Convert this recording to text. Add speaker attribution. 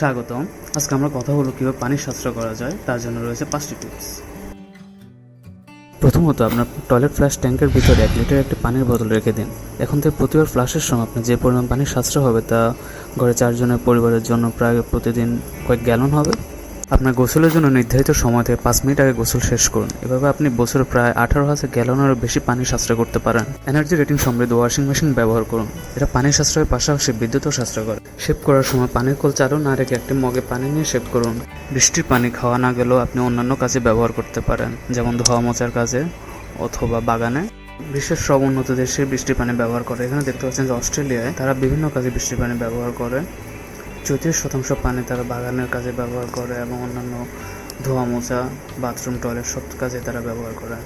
Speaker 1: স্বাগতম। আজকে আমরা কথা হলো কীভাবে পানি সাশ্রয় করা যায়, তার জন্য রয়েছে পাঁচটি টিপস প্রথমত, আপনার টয়লেট ফ্লাশ ট্যাঙ্কের ভিতরে এক লিটার একটি পানির বোতল রেখে দিন। এখন থেকে প্রতিবার ফ্লাশের সময় আপনার যে পরিমাণ পানি সাশ্রয় হবে তা ঘরে চারজনের পরিবারের জন্য প্রায় প্রতিদিন কয়েক গ্যালন হবে। আপনার গোসলের জন্য নির্ধারিত সময় থেকে পাঁচ মিনিট আগে গোসল শেষ করুন। এভাবে আপনি বছরে প্রায় আঠারো হাজার গ্যালনেরও বেশি পানি সাশ্রয় করতে পারেন। এনার্জি রেটিং সমৃদ্ধ ওয়াশিং মেশিন ব্যবহার করুন। এটা পানি সাশ্রয়ের পাশাপাশি বিদ্যুৎও সাশ্রয় করে। শেভ করার সময় পানির কল চালু না রেখে একটি মগে পানি নিয়ে শেভ করুন। বৃষ্টির পানি খাওয়া না গেলেও আপনি অন্যান্য কাজে ব্যবহার করতে পারেন, যেমন ধোয়া মোচার কাজে অথবা বাগানে। বিশ্বের সব উন্নত দেশে বৃষ্টির পানি ব্যবহার করে। এখানে দেখতে পাচ্ছেন যে অস্ট্রেলিয়ায় তারা বিভিন্ন কাজে বৃষ্টির পানি ব্যবহার করে। চৌত্রিশ শতাংশ পানি তারা বাগানের কাজে ব্যবহার করে এবং অন্যান্য ধোয়া মোছা, বাথরুম, টয়লেট সব কাজে তারা ব্যবহার করে।